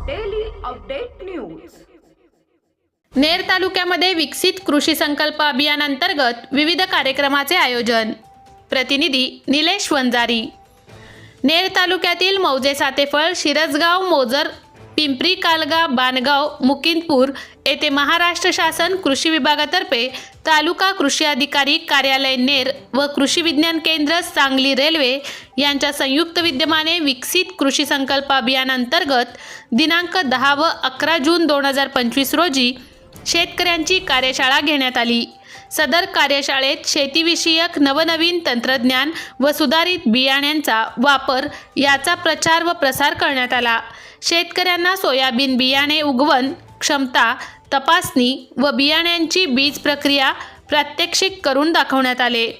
Update news Ner तालुक्यामध्ये विकसित कृषी संकल्प अभियानांतर्गत विविध कार्यक्रमाचे आयोजन. प्रतिनिधी निलेश वंजारी. नेर तालुक्यातील मौजे सातेफळ शिरसगाव मोजर पिंपरी कालगा बानगाव मुकिंदपूर येथे महाराष्ट्र शासन कृषी विभागातर्फे तालुका कृषी अधिकारी कार्यालय नेर व कृषी विज्ञान केंद्र सांगली रेल्वे यांच्या संयुक्त विद्यमाने विकसित कृषी संकल्प अभियानांतर्गत दिनांक दहा व अकरा जून दोन हजार पंचवीस रोजी शेतकऱ्यांची कार्यशाळा घेण्यात आली. सदर कार्यशाळेत शेतीविषयक नवनवीन तंत्रज्ञान व सुधारित बियाण्यांचा वापर याचा प्रचार व प्रसार करण्यात आला. शेतकऱ्यांना सोयाबीन बियाणे उगवण क्षमता तपासणी व बियाण्यांची बीज प्रक्रिया प्रात्यक्षिक करून दाखवण्यात आले.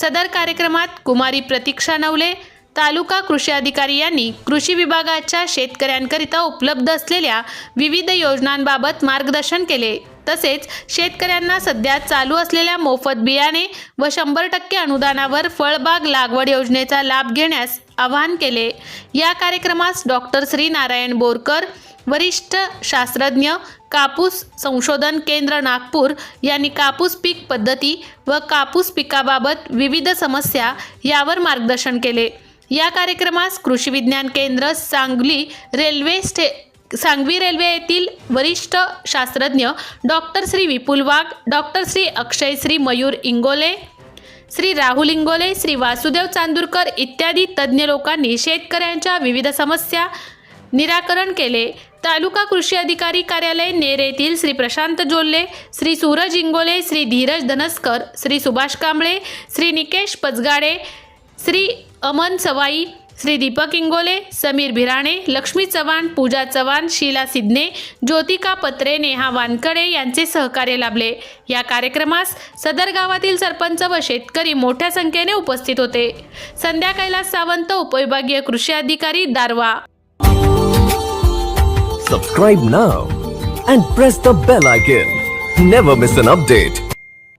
सदर कार्यक्रमात कुमारी प्रतीक्षा नवले तालुका कृषी अधिकारी यांनी कृषी विभागाच्या शेतकऱ्यांकरिता उपलब्ध असलेल्या विविध योजनांबाबत मार्गदर्शन केले. तसेच शेतकऱ्यांना सध्या चालू असलेल्या मोफत बियाणे व शंभर टक्के अनुदानावर फळबाग लागवड योजनेचा लाभ घेण्यास आवाहन केले. या कार्यक्रमास डॉक्टर श्री नारायण बोरकर वरिष्ठ शास्त्रज्ञ कापूस संशोधन केंद्र नागपूर यांनी कापूस पीक पद्धती व कापूस पिकाबाबत विविध समस्या यावर मार्गदर्शन केले. या कार्यक्रमास कृषी विज्ञान केंद्र सांगली रेल्वे स्टे सांगवी रेल्वे येथील वरिष्ठ शास्त्रज्ञ डॉक्टर श्री विपुल वाघ डॉक्टर श्री अक्षय श्री मयूर इंगोले श्री राहुल इंगोले श्री वासुदेव चांदूरकर इत्यादी तज्ज्ञ लोकांनी शेतकऱ्यांच्या विविध समस्या निराकरण केले. तालुका कृषी अधिकारी कार्यालय नेर येथील श्री प्रशांत जोल्ले श्री सूरज इंगोले श्री धीरज धनस्कर श्री सुभाष कांबळे श्री निकेश पचगाडे श्री अमन सवाई श्री दीपक इंगोले समीर भिराणे लक्ष्मी चव्हाण पूजा चव्हाण शीला सिद्धने ज्योतिका पत्रे नेहा वानकडे यांचे सहकार्य लाभले. या कार्यक्रमास सदर गावातील सरपंच व शेतकरी मोठ्या संख्येने उपस्थित होते. संध्या कैलास सावंत उपविभागीय कृषी अधिकारी Darwha subscribe now and press the bell icon never miss an update